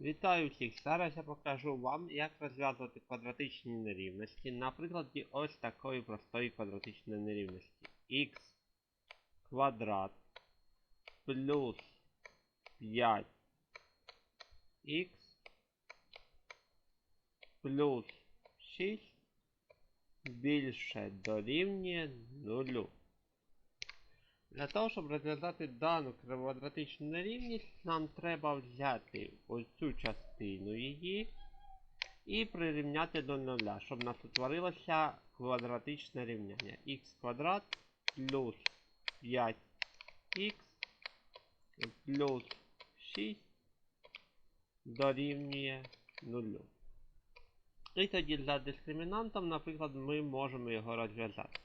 Вітаю всіх! Зараз я покажу вам, як розв'язувати квадратичні нерівності на прикладі ось такої простої квадратичної нерівності. х квадрат плюс 5х плюс 6 більше дорівнює 0. Для того, щоб розв'язати дану квадратичну нерівність, нам треба взяти ось цю частину її і прирівняти до нуля, щоб нас утворилося квадратичне рівняння. х квадрат плюс 5х плюс 6 дорівнює 0. І тоді за дискримінантом, наприклад, ми можемо його розв'язати.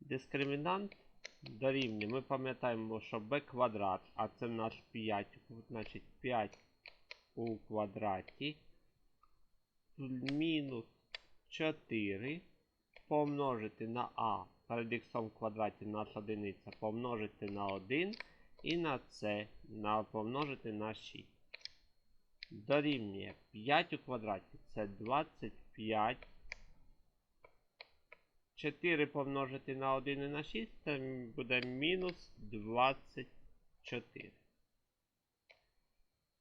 Дискримінант дорівнює. Ми пам'ятаємо, що b квадрат, а це в нас 5, значить 5 у квадраті мінус 4 помножити на а перед х в квадраті нас одиниця помножити на 1 і на c на помножити на 6. Дорівнює 5 у квадраті це 25 4 помножити на 1 і на 6, це буде мінус 24.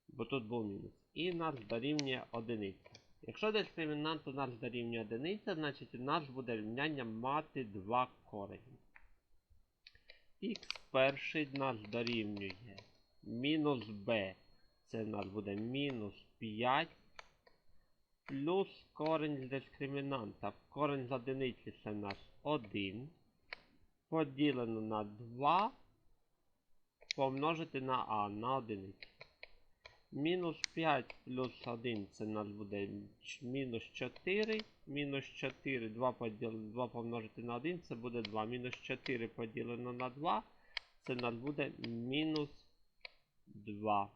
Бо тут був мінус. І нас дорівнює 1. Якщо дискримінант у нас дорівнює 1, значить у нас буде рівняння мати 2 корені. Х перший нас дорівнює мінус b. Це у нас буде мінус 5 плюс корень з дискримінанта. Корень з одиниці це у нас 1. Поділено на 2 помножити на а на одиницю. Мінус 5 плюс 1 це нас буде мінус 4. Мінус 4, 2, поділ, 2 помножити на 1, це буде 2. Мінус 4 поділено на 2, це нас буде мінус 2.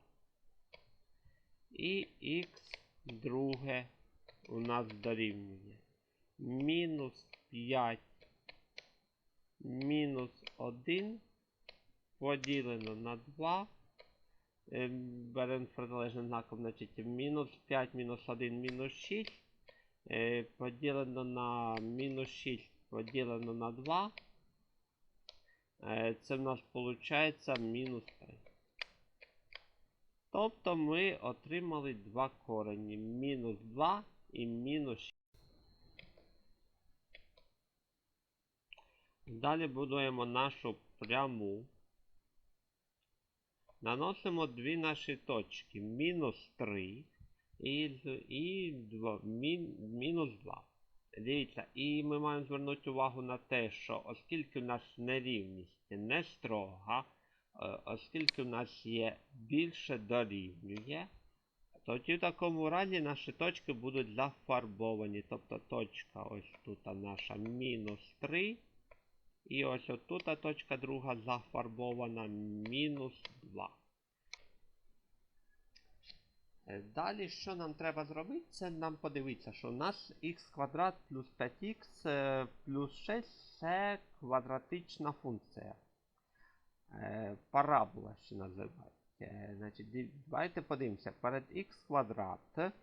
І х друге у нас дорівнює мінус 5 мінус 1 поділено на 2. Ем, Беремо протилежним знаком, значить мінус 5 мінус 1 мінус 6. Е, Поділено на мінус 6 поділено на 2. Е, Це в нас виходить мінус 3. Тобто ми отримали два корені. Мінус 2 і мінус 6. Далі будуємо нашу пряму. Наносимо дві наші точки. Мінус 3 і, і 2, мін, мінус 2. Дивіться, і ми маємо звернути увагу на те, що оскільки у нас нерівність не строга, оскільки у нас є більше дорівнює, тоді в такому разі наші точки будуть зафарбовані. Тобто точка ось тут наша мінус 3. І ось отут точка друга зафарбована мінус 2. Далі, що нам треба зробити, це нам подивитися, що у нас х квадрат плюс 5х плюс 6 це квадратична функція. Парабола ще називають. Значить, Давайте подивимося. Перед х квадрат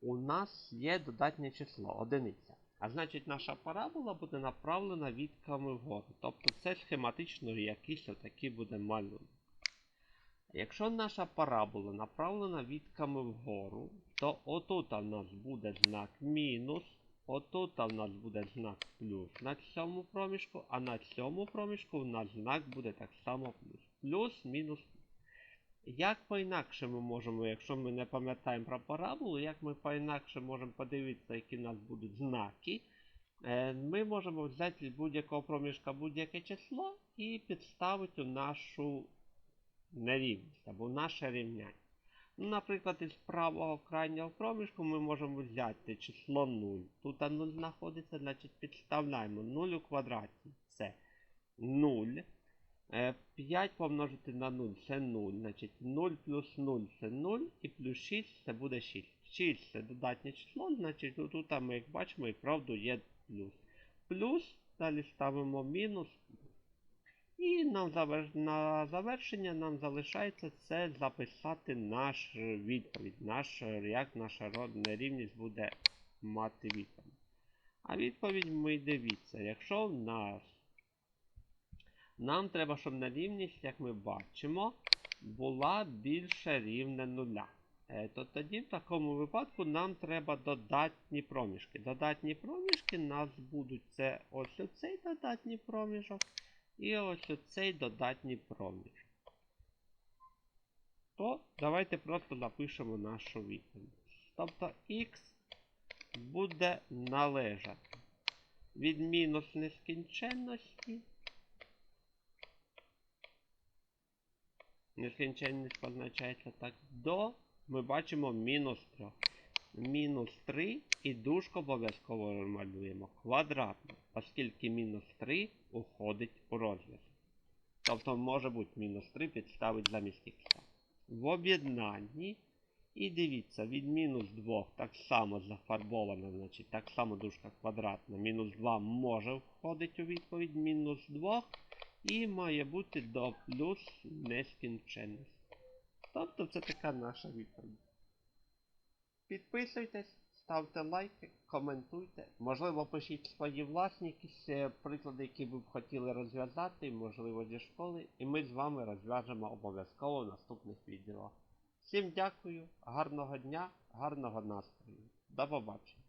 у нас є додатнє число одиниця. А значить, наша парабола буде направлена відками вгору. Тобто це схематично якийсь отакий буде малюнок. Якщо наша парабола направлена відками вгору, то отут у нас буде знак мінус, отут у нас буде знак плюс на цьому проміжку, а на цьому проміжку у нас знак буде так само плюс. Плюс, мінус. Як по-інакше ми можемо, якщо ми не пам'ятаємо про параболу, як ми по-інакше можемо подивитися, які в нас будуть знаки, ми можемо взяти з будь-якого проміжка будь-яке число і підставити у нашу нерівність або наше рівняння. Ну, Наприклад, із правого крайнього проміжку ми можемо взяти число 0. Тут 0 знаходиться, значить підставляємо 0 у квадраті. Це 0. 5 помножити на 0 це 0. Значить 0 плюс 0 це 0 і плюс 6 це буде 6. 6 це додатнє число, значить тут ми, як бачимо, і правду є плюс. Плюс, далі ставимо мінус. І нам завер... на завершення нам залишається це записати наш е, відповідь, наш, е, як наша родна рівність буде мати відповідь. А відповідь ми дивіться, якщо в нас нам треба, щоб на рівність, як ми бачимо, була більше рівне нуля. Е, То тоді в такому випадку нам треба додатні проміжки. Додатні проміжки нас будуть це ось оцей додатній проміжок і ось оцей додатній проміжок. То давайте просто напишемо нашу відповідь. Тобто x буде належати від мінус нескінченності. Нескінченність позначається так до. Ми бачимо мінус 3. Мінус 3 і дужку обов'язково малюємо квадратно, оскільки мінус 3 уходить у розв'язок. Тобто може бути мінус 3 підставить замість х. В об'єднанні. І дивіться, від мінус 2 так само зафарбовано, значить так само дужка квадратна. Мінус 2 може входити у відповідь мінус 2 і має бути до плюс нескінченність. Тобто це така наша відповідь. Підписуйтесь, ставте лайки, коментуйте. Можливо, пишіть свої власні якісь е, приклади, які ви б хотіли розв'язати, можливо, зі школи. І ми з вами розв'яжемо обов'язково в наступних відео. Всім дякую, гарного дня, гарного настрою. До побачення.